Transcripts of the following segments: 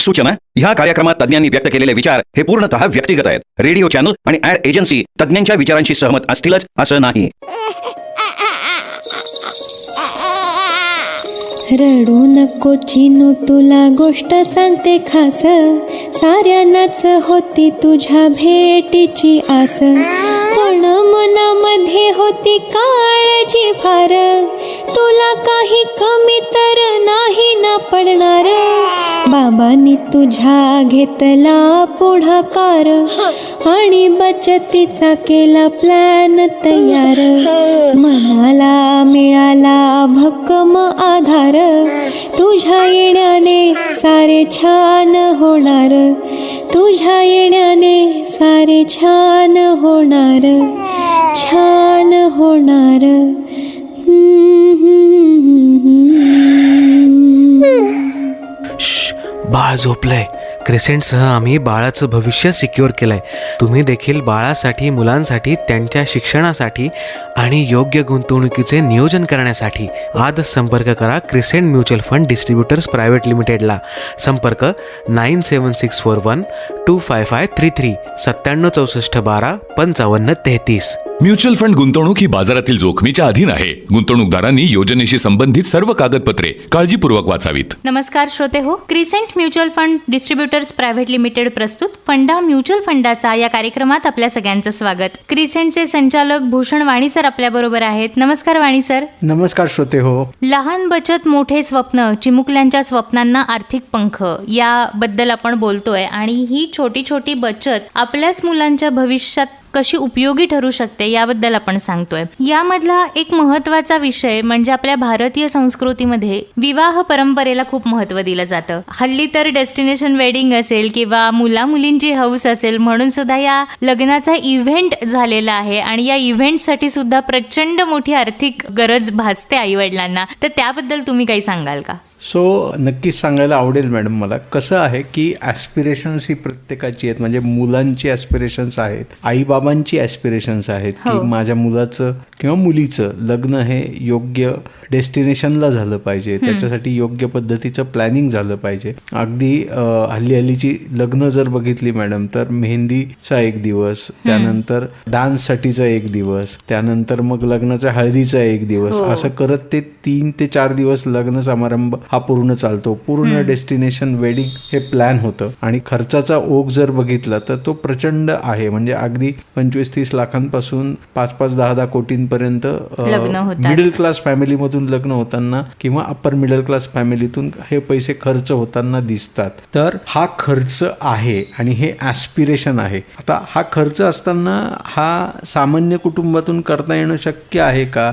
सूचना ह्या कार्यक्रमात तज्ञांनी व्यक्त केलेले विचार हे पूर्णतः व्यक्तिगत आहेत. रेडिओ चॅनल आणि ऍड एजन्सी तज्ञांच्या विचारांशी सहमत असतीलच असं नाही. रडू नको चिनू तुला गोष्ट सांगते खास. साऱ्यांनाच होती तुझ्या भेटीची आस. मनामध्ये होती काळजी फार. तुला काही कमी तर नाही ना पडणार. बाबांनी तुझ्या घेतला पुढाकार. आणि बचतीचा केला प्लॅन तयार. मनाला मिळाला भक्कम आधार. तुझ्या येण्याने सारे छान होणार. तुझ्या येण्याने सारे छान होणार. छान होणार. बाळ झोपलंय. क्रिसेंटसह आम्ही बाळाचं भविष्य सिक्युअर केलंय. तुम्ही देखील बाळासाठी मुलांसाठी त्यांच्या शिक्षणासाठी आणि योग्य गुंतवणुकीचे नियोजन करण्यासाठी आजच संपर्क करा Crescent mutual fund distributors private लिमिटेडला. संपर्क nine seven six four one two five five three three सत्त्याण्णव चौसष्ट बारा पंचावन्न तेहतीस. म्युच्युअल फंड गुंतवणूक ही बाजारातील जोखमीच्या अधीन आहे. गुंतवणूकदारांनी योजनेशी संबंधित सर्व कागदपत्रे काळजीपूर्वक वाचावीत. नमस्कार श्रोते हो Crescent mutual fund distributors private limited प्रस्तुत फंडा म्युच्युअल फंडाचा या कार्यक्रमात आपल्या सगळ्यांचं स्वागत. क्रिसेंटचे संचालक भूषण वाणी सर आपल्या बरोबर आहेत. नमस्कार वाणी सर. नमस्कार श्रोते हो. लहान बचत मोठे स्वप्न चिमुकल्यांच्या स्वप्नांना आर्थिक पंख याबद्दल आपण बोलतोय आणि ही छोटी छोटी बचत आपल्याच मुलांच्या भविष्यात कशी उपयोगी ठरू शकते याबद्दल आपण सांगतोय. यामधला एक महत्त्वाचा विषय म्हणजे आपल्या भारतीय संस्कृतीमध्ये विवाह परंपरेला खूप महत्त्व दिलं जातं. हल्ली तर डेस्टिनेशन वेडिंग असेल किंवा मुला मुलींची हौस असेल म्हणून सुद्धा या लग्नाचा इव्हेंट झालेला आहे आणि या इव्हेंटसाठी सुद्धा प्रचंड मोठी आर्थिक गरज भासते आईवडिलांना. तर त्याबद्दल तुम्ही काही सांगाल का? सो नक्कीच सांगायला आवडेल मॅडम मला. कसं आहे की ॲस्पिरेशन्स ही प्रत्येकाची आहेत. म्हणजे मुलांची ॲस्पिरेशन्स आहेत आईबाबांची ॲस्पिरेशन्स आहेत की माझ्या मुलाचं किंवा मुलीचं लग्न हे योग्य डेस्टिनेशनला झालं पाहिजे. त्याच्यासाठी योग्य पद्धतीचं प्लॅनिंग झालं पाहिजे. अगदी हल्ली हल्लीची लग्न जर बघितली मॅडम तर मेहंदीचा एक दिवस त्यानंतर डान्ससाठीचा एक दिवस त्यानंतर मग लग्नाच्या हळदीचा एक दिवस. असं करत ते तीन ते चार दिवस लग्न समारंभ हा पूर्ण चालतो. पूर्ण डेस्टिनेशन वेडिंग हे प्लॅन होतं. आणि खर्चाचा ओघ जर बघितला तर तो प्रचंड आहे. म्हणजे अगदी पंचवीस तीस लाखांपासून पाच पाच दहा दहा कोटींपर्यंत. मिडल क्लास फॅमिलीमधून लग्न होताना किंवा अप्पर मिडल क्लास फॅमिलीतून हे पैसे खर्च होताना दिसतात. तर हा खर्च आहे आणि हे ॲस्पिरेशन आहे. आता हा खर्च असताना हा सामान्य कुटुंबातून करता येणं शक्य आहे का?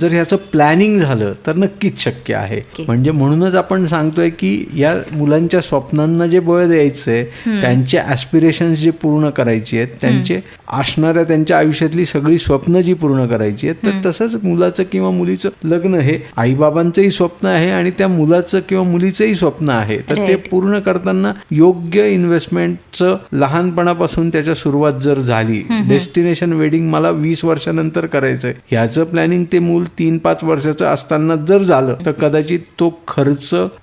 जर ह्याचं प्लॅनिंग झालं तर नक्कीच शक्य आहे. म्हणजे म्हणूनच आपण सांगतोय की या मुलांच्या स्वप्नांना जे बळ द्यायचंय त्यांचे ॲस्पिरेशन्स जे पूर्ण करायची आहेत त्यांचे असणाऱ्या त्यांच्या आयुष्यातली सगळी स्वप्न जी पूर्ण करायची आहेत तर तसंच मुलाचं किंवा मुलीचं लग्न हे आईबाबांचंही स्वप्न आहे आणि त्या मुलाचं किंवा मुलीचंही स्वप्न आहे. तर ते पूर्ण करताना योग्य इन्व्हेस्टमेंटचं लहानपणापासून त्याच्या सुरुवात जर झाली डेस्टिनेशन वेडिंग मला वीस वर्षानंतर करायचंय ह्याचं प्लॅनिंग ते मूल तीन पाच वर्षाचं असताना जर झालं तर कदाचित तो खर्च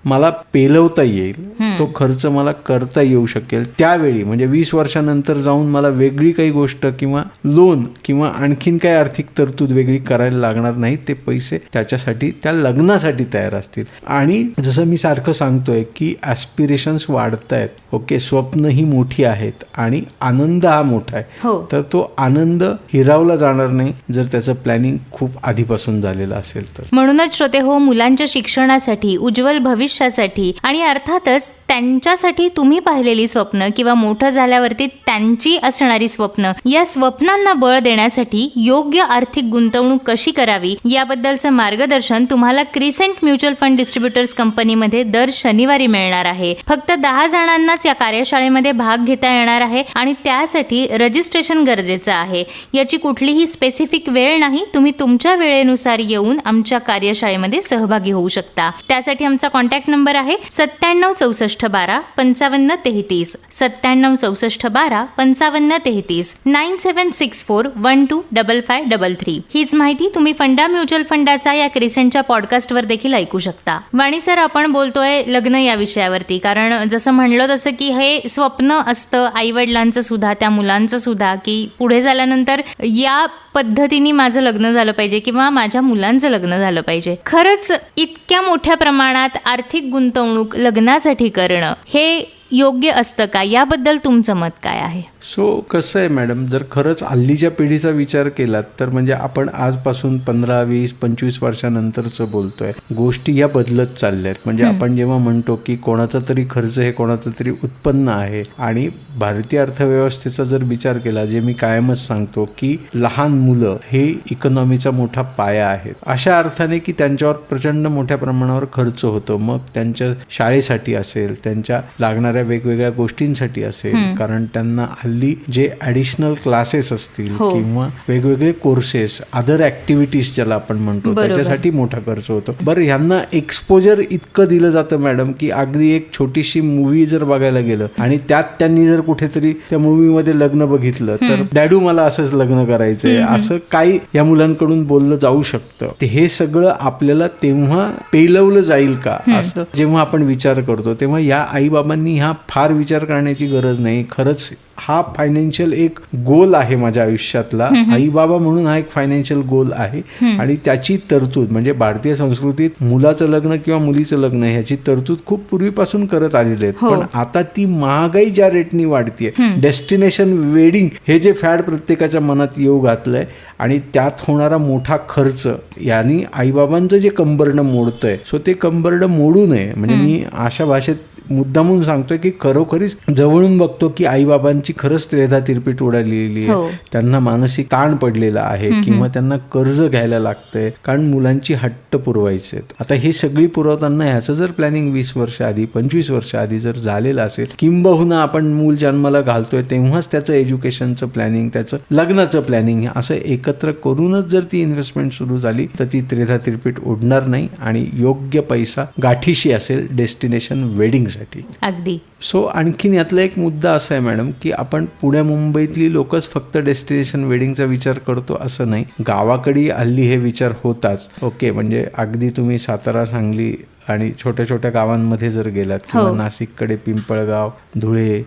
मला पेलवता येईल तो खर्च मला करता येऊ शकेल त्यावेळी. म्हणजे वीस वर्षानंतर जाऊन मला वेगळी काही गोष्ट किंवा लोन किंवा आणखीन काही आर्थिक तरतूद वेगळी करायला लागणार नाही ते पैसे त्याच्यासाठी त्या लग्नासाठी तयार असतील. आणि जसं मी सारखं सांगतोय की ॲस्पिरेशन्स वाढत आहेत ओके स्वप्न ही मोठी आहेत आणि आनंद हा मोठा आहे. हो. तर तो आनंद हिरावला जाणार नाही जर त्याचं प्लॅनिंग खूप आधीपासून झालेलं असेल तर. म्हणूनच श्रोते हो मुलांच्या शिक्षणासाठी उज्ज्वल भविष्यासाठी आणि अर्थातच त्यांच्यासाठी तुम्ही पाहिलेली स्वप्न किंवा मोठं झाल्यावरती त्यांची असणारी स्वप्न या स्वप्नांना बळ देण्यासाठी योग्य आर्थिक गुंतवणूक कशी करावी याबद्दलचं मार्गदर्शन तुम्हाला क्रिसेंट म्युच्युअल फंड डिस्ट्रीब्युटर्स कंपनीमध्ये दर शनिवारी मिळणार आहे. फक्त दहा जणांनाच या कार्यशाळेमध्ये भाग घेता येणार आहे आणि त्यासाठी रजिस्ट्रेशन गरजेचं आहे. याची कुठलीही स्पेसिफिक वेळ नाही तुम्ही तुमच्या वेळेनुसार येऊन आमच्या कार्यशाळेमध्ये सहभागी होऊ शकता. त्यासाठी त्यासाठी आमचा कॉन्टॅक्ट नंबर आहे सत्त्याण्णव चौसष्ट बारा पंचावन्न तेहतीस. सत्त्याण्णव चौसष्ट बारा पंचावन्न तेहतीस. Nine seven six four one two double five double three. हीच माहिती तुम्ही फंडा म्युच्युअल फंडाचा या क्रिसेंटच्या पॉडकास्टवर देखील ऐकू शकता. वाणी सर आपण बोलतोय लग्न या विषयावरती. कारण जसं म्हणलं तसं की हे स्वप्न असतं आई वडिलांचं सुद्धा त्या मुलांचं सुद्धा की पुढे झाल्यानंतर या पद्धतीने माझं लग्न झालं पाहिजे किंवा माझ्या मुलांचं लग्न झालं पाहिजे. खरंच इतक्या मोठ्या प्रमाणात आर्थिक गुंतवणूक लग्नासाठी करणं हे योग्य असतं का? याबद्दल तुमचं मत काय आहे? सो कसं आहे मॅडम जर खरंच हल्लीच्या पिढीचा विचार केलात तर म्हणजे आपण आजपासून पंधरा वीस पंचवीस वर्षानंतरचं बोलतोय. गोष्टी या बदलत चालल्या आहेत म्हणजे आपण जेव्हा म्हणतो की कोणाचा तरी खर्च हे कोणाचं तरी उत्पन्न आहे आणि भारतीय अर्थव्यवस्थेचा जर विचार केला जे मी कायमच सांगतो की लहान मुलं हे इकॉनॉमीचा मोठा पाया आहेत. अशा अर्थाने की त्यांच्यावर प्रचंड मोठ्या प्रमाणावर खर्च होतो. मग त्यांच्या शाळेसाठी असेल त्यांच्या लागणाऱ्या वेगवेगळ्या गोष्टींसाठी असेल कारण त्यांना हल्ली जे ऍडिशनल क्लासेस असतील हो. किंवा वेगवेगळे कोर्सेस अदर ऍक्टिव्हिटीज ज्याला आपण म्हणतो. त्याच्यासाठी मोठा खर्च होतो. बरं ह्यांना एक्सपोजर इतकं दिलं जातं मॅडम की अगदी एक छोटीशी मूवी जर बघायला गेलं आणि त्यात त्यांनी जर कुठेतरी त्या मूवीमध्ये लग्न बघितलं तर डॅडू मला असंच लग्न करायचंय. असं काही या मुलांकडून बोललं जाऊ शकतं. हे सगळं आपल्याला तेव्हा पेलवलं जाईल का? असं जेव्हा आपण विचार करतो तेव्हा या आईबाबांनी हा फार विचार करण्याची गरज नाही. खरंच हा फायनान्शियल एक गोल आहे माझ्या आयुष्यातला. आई बाबा म्हणून हा एक फायनान्शियल गोल आहे. आणि त्याची तरतूद म्हणजे भारतीय संस्कृतीत मुलाचं लग्न किंवा मुलीचं लग्न ह्याची तरतूद खूप पूर्वीपासून करत आलेले आहेत. पण आता ती महागाई ज्या रेटनी वाढतीये डेस्टिनेशन वेडिंग हे जे फॅड प्रत्येकाच्या मनात येऊ घातलंय आणि त्यात होणारा मोठा खर्च यांनी आईबाबांचं जे कंबरडं मोडतंय सो ते कंबरडं मोडू नये. म्हणजे मी अशा भाषेत मुद्दामून सांगतोय की खरोखरीच जवळून बघतो की आईबाबांची खरंच त्रेधा तिरपीट उडालेली हो. आहे त्यांना मानसिक ताण पडलेला आहे किंवा त्यांना कर्ज घ्यायला लागतंय कारण मुलांची हट्ट पुरवायचे आता हे सगळी पुरवताना ह्याचं जर प्लॅनिंग वीस वर्ष आधी पंचवीस वर्ष आधी जर झालेलं असेल किंबहुना आपण मूल जन्माला घालतोय तेव्हाच त्याचं एज्युकेशनचं प्लॅनिंग त्याचं लग्नाचं प्लॅनिंग असं एकत्र करूनच जर ती इन्व्हेस्टमेंट सुरू झाली तर ती त्रेधा तिरपीट उडणार नाही आणि योग्य पैसा गाठीशी असेल डेस्टिनेशन वेडिंगसाठी अगदी. सो आणखीन यातला एक मुद्दा असा आहे मॅडम की आपण पुण्या मुंबईतली लोकच फक्त डेस्टिनेशन वेडिंगचा विचार करतो असं नाही. गावाकडे हल्ली हे विचार होताच. ओके म्हणजे अगदी तुम्ही सातारा सांगली आणि छोट्या छोट्या गावांमध्ये जर गेलात किंवा हो. नाशिककडे पिंपळगाव धुळे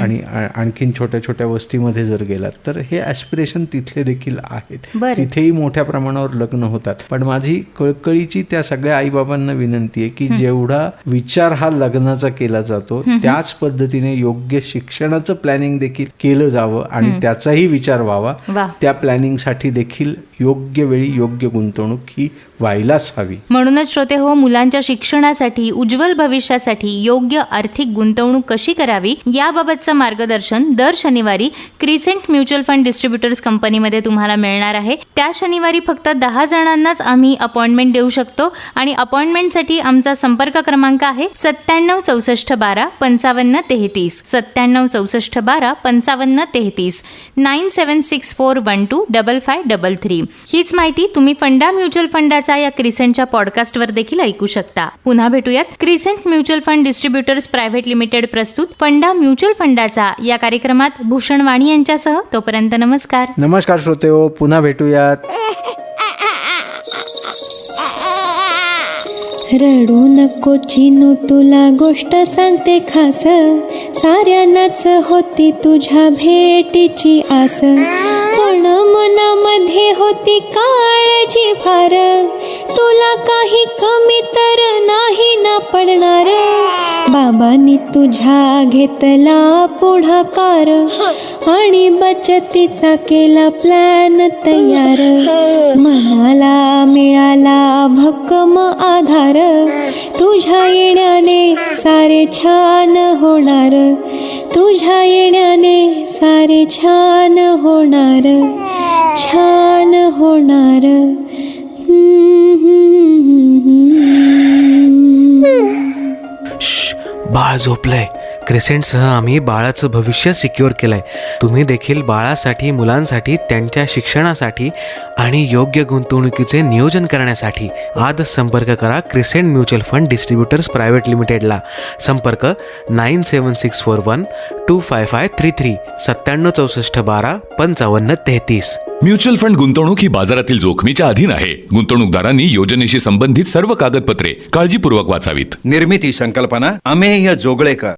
आणि आणखीन छोट्या छोट्या वस्तीमध्ये जर गेलात तर हे ॲस्पिरेशन तिथले देखील आहेत. तिथेही मोठ्या प्रमाणावर लग्न होतात. पण माझी कळकळीची त्या सगळ्या आईबाबांना विनंती आहे की जेवढा विचार हा लग्नाचा केला जातो त्याच पद्धतीने योग्य शिक्षणाचं प्लॅनिंग देखील केलं जावं आणि त्याचाही विचार व्हावा. त्या प्लॅनिंगसाठी देखील योग्य वेळी योग्य गुंतवणूक ही व्हायलाच हवी. म्हणूनच श्रोते हो मुलांच्या शिक्षणासाठी उज्ज्वल भविष्यासाठी योग्य आर्थिक गुंतवणूक कशी करावी याबाबतचं मार्गदर्शन दर शनिवारी क्रिसेंट म्युच्युअल फंड डिस्ट्रीब्युटर्स कंपनीमध्ये तुम्हाला मिळणार आहे. त्या शनिवारी फक्त दहा जणांनाच आम्ही अपॉइंटमेंट देऊ शकतो आणि अपॉइंटमेंटसाठी आमचा संपर्क क्रमांक आहे सत्त्याण्णव चौसष्ट बारा पंचावन्न तेहतीस. सत्त्याण्णव चौसष्ट बारा पंचावन्न तेहतीस. Nine seven six four one two double five double three. हीच माहिती तुम्ही फंडा म्युच्युअल फंडाचा या क्रिसेंटच्या पॉडकास्टवर देखील ऐकू शकता. पुन्हा भेटूयात. Crescent mutual fund distributors private limited प्रस्तुत फंडा म्युच्युअल फंडाचा या कार्यक्रमात भूषण वाणी यांच्यासह तोपर्यंत नमस्कार. नमस्कार श्रोते हो पुन्हा भेटूयात. रडू नको चिनू तुला गोष्ट सांगते खास. साऱ्यांनाच होती तुझ्या भेटीची आस. मनामध्ये होती काळजी फार. तुला काही कमी तर नाही ना पडणार. बाबांनी तुझ्या घेतला पुढाकार. आणि बचतीचा केला प्लॅन तयार. मनाला मिळाला भक्कम आधार. तुझ्या येण्याने सारे छान होणार. तुझ्या येण्याने सारे छान होणार. छान होणार. बाळ झोपलंय. क्रिसेंटसह आम्ही बाळाचं भविष्य सिक्युअर केलंय. तुम्ही देखील बाळासाठी मुलांसाठी त्यांच्या शिक्षणासाठी आणि योग्य गुंतवणुकीचे नियोजन करण्यासाठी आजच संपर्क करा Crescent mutual fund distributors private लिमिटेडला. संपर्क nine seven six four one two five five three three सत्त्याण्णव चौसष्ट बारा पंचावन्न तेहतीस. म्युच्युअल फंड गुंतवणूक ही बाजारातील जोखमीच्या अधीन आहे. गुंतवणूकदारांनी योजनेशी संबंधित सर्व कागदपत्रे काळजीपूर्वक वाचावीत. निर्मिती संकल्पना अमेय जोगळेकर